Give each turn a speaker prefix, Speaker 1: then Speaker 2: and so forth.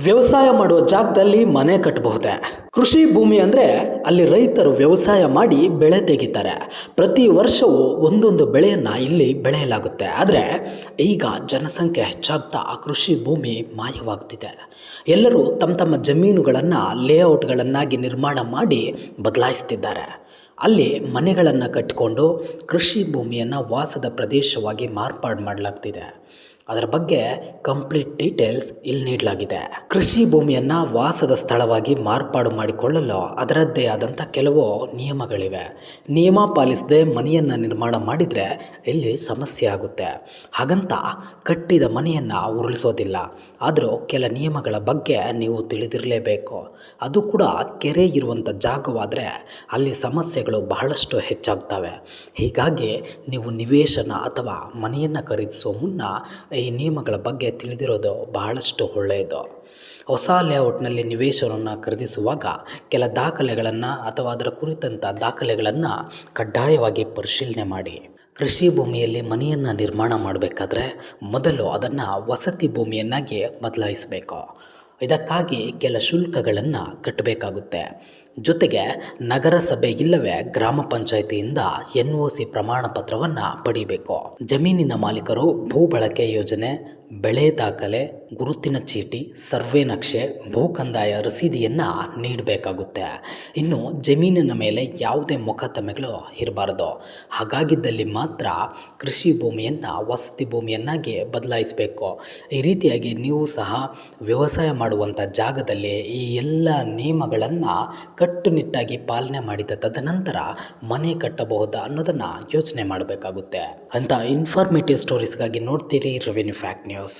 Speaker 1: ವ್ಯವಸಾಯ ಮಾಡುವ ಜಾಗದಲ್ಲಿ ಮನೆ ಕಟ್ಟಬಹುದೇ ಕೃಷಿ ಭೂಮಿ ಅಂದರೆ ಅಲ್ಲಿ ರೈತರು ವ್ಯವಸಾಯ ಮಾಡಿ ಬೆಳೆ ತೆಗಿತಾರೆ. ಪ್ರತಿ ವರ್ಷವೂ ಒಂದೊಂದು ಬೆಳೆಯನ್ನು ಇಲ್ಲಿ ಬೆಳೆಯಲಾಗುತ್ತೆ. ಆದರೆ ಈಗ ಜನಸಂಖ್ಯೆ ಹೆಚ್ಚಾಗ್ತಾ ಕೃಷಿ ಭೂಮಿ ಮಾಯವಾಗ್ತಿದೆ. ಎಲ್ಲರೂ ತಮ್ಮ ತಮ್ಮ ಜಮೀನುಗಳನ್ನು ಲೇಔಟ್ಗಳನ್ನಾಗಿ ನಿರ್ಮಾಣ ಮಾಡಿ ಬದಲಾಯಿಸ್ತಿದ್ದಾರೆ. ಅಲ್ಲಿ ಮನೆಗಳನ್ನು ಕಟ್ಟಿಕೊಂಡು ಕೃಷಿ ಭೂಮಿಯನ್ನು ವಾಸದ ಪ್ರದೇಶವಾಗಿ ಮಾರ್ಪಾಡು ಮಾಡಲಾಗ್ತಿದೆ. ಅದರ ಬಗ್ಗೆ ಕಂಪ್ಲೀಟ್ ಡೀಟೇಲ್ಸ್ ಇಲ್ಲಿ ನೀಡಲಾಗಿದೆ. ಕೃಷಿ ಭೂಮಿಯನ್ನು ವಾಸದ ಸ್ಥಳವಾಗಿ ಮಾರ್ಪಾಡು ಮಾಡಿಕೊಳ್ಳಲು ಅದರದ್ದೇ ಆದಂಥ ಕೆಲವು ನಿಯಮಗಳಿವೆ. ನಿಯಮ ಪಾಲಿಸದೆ ಮನೆಯನ್ನು ನಿರ್ಮಾಣ ಮಾಡಿದರೆ ಇಲ್ಲಿ ಸಮಸ್ಯೆ ಆಗುತ್ತೆ. ಹಾಗಂತ ಕಟ್ಟಿದ ಮನೆಯನ್ನು ಉರುಳಿಸೋದಿಲ್ಲ. ಆದರೂ ಕೆಲ ನಿಯಮಗಳ ಬಗ್ಗೆ ನೀವು ತಿಳಿದಿರಲೇಬೇಕು. ಅದು ಕೂಡ ಕೆರೆ ಇರುವಂಥ ಜಾಗವಾದರೆ ಅಲ್ಲಿ ಸಮಸ್ಯೆಗಳು ಬಹಳಷ್ಟು ಹೆಚ್ಚಾಗ್ತವೆ. ಹೀಗಾಗಿ ನೀವು ನಿವೇಶನ ಅಥವಾ ಮನೆಯನ್ನು ಖರೀದಿಸೋ ಮುನ್ನ ಈ ನಿಯಮಗಳ ಬಗ್ಗೆ ತಿಳಿದಿರೋದು ಬಹಳಷ್ಟು ಒಳ್ಳೆಯದು. ಹೊಸ ಲೇಔಟ್ನಲ್ಲಿ ನಿವೇಶನವನ್ನು ಖರೀದಿಸುವಾಗ ಕೆಲ ದಾಖಲೆಗಳನ್ನು ಅಥವಾ ಅದರ ಕುರಿತಂಥ ದಾಖಲೆಗಳನ್ನು ಕಡ್ಡಾಯವಾಗಿ ಪರಿಶೀಲನೆ ಮಾಡಿ. ಕೃಷಿ ಭೂಮಿಯಲ್ಲಿ ಮನೆಯನ್ನು ನಿರ್ಮಾಣ ಮಾಡಬೇಕಾದ್ರೆ ಮೊದಲು ಅದನ್ನು ವಸತಿ ಭೂಮಿಯನ್ನಾಗಿ ಬದಲಾಯಿಸಬೇಕು. ಇದಕ್ಕಾಗಿ ಕೆಲ ಶುಲ್ಕಗಳನ್ನು ಕಟ್ಟಬೇಕಾಗುತ್ತೆ ಜೊತೆಗೆ ನಗರಸಭೆ ಇಲ್ಲವೇ ಗ್ರಾಮ ಪಂಚಾಯಿತಿಯಿಂದ ಎನ್ ಒ ಸಿ ಪ್ರಮಾಣ ಪತ್ರವನ್ನು ಪಡಿಬೇಕು. ಜಮೀನಿನ ಮಾಲೀಕರು ಭೂ ಬಳಕೆ ಯೋಜನೆ, ಬೆಳೆ ದಾಖಲೆ, ಗುರುತಿನ ಚೀಟಿ, ಸರ್ವೆ ನಕ್ಷೆ, ಭೂ ಕಂದಾಯ ರಸೀದಿಯನ್ನು ನೀಡಬೇಕಾಗುತ್ತೆ. ಇನ್ನು ಜಮೀನಿನ ಮೇಲೆ ಯಾವುದೇ ಮೊಕದ್ದಮೆಗಳು ಇರಬಾರ್ದು. ಹಾಗಾಗಿದ್ದಲ್ಲಿ ಮಾತ್ರ ಕೃಷಿ ಭೂಮಿಯನ್ನು, ವಸತಿ ಭೂಮಿಯನ್ನಾಗಿ ಬದಲಾಯಿಸಬೇಕು. ಈ ರೀತಿಯಾಗಿ ನೀವು ಸಹ ವ್ಯವಸಾಯ ಮಾಡುವಂಥ ಜಾಗದಲ್ಲಿ ಈ ಎಲ್ಲ ನಿಯಮಗಳನ್ನು ಕಟ್ಟುನಿಟ್ಟಾಗಿ ಪಾಲನೆ ಮಾಡಿದ ತದನಂತರ ಮನೆ ಕಟ್ಟಬಹುದಾ ಅನ್ನೋದನ್ನು ಯೋಚನೆ ಮಾಡಬೇಕಾಗುತ್ತೆ. ಅಂತ ಇನ್ಫಾರ್ಮೇಟಿವ್ ಸ್ಟೋರೀಸ್ಗಾಗಿ ನೋಡ್ತೀರಿ ರೆವೆನ್ಯೂ ಫ್ಯಾಕ್ಟ್ ನ್ಯೂಸ್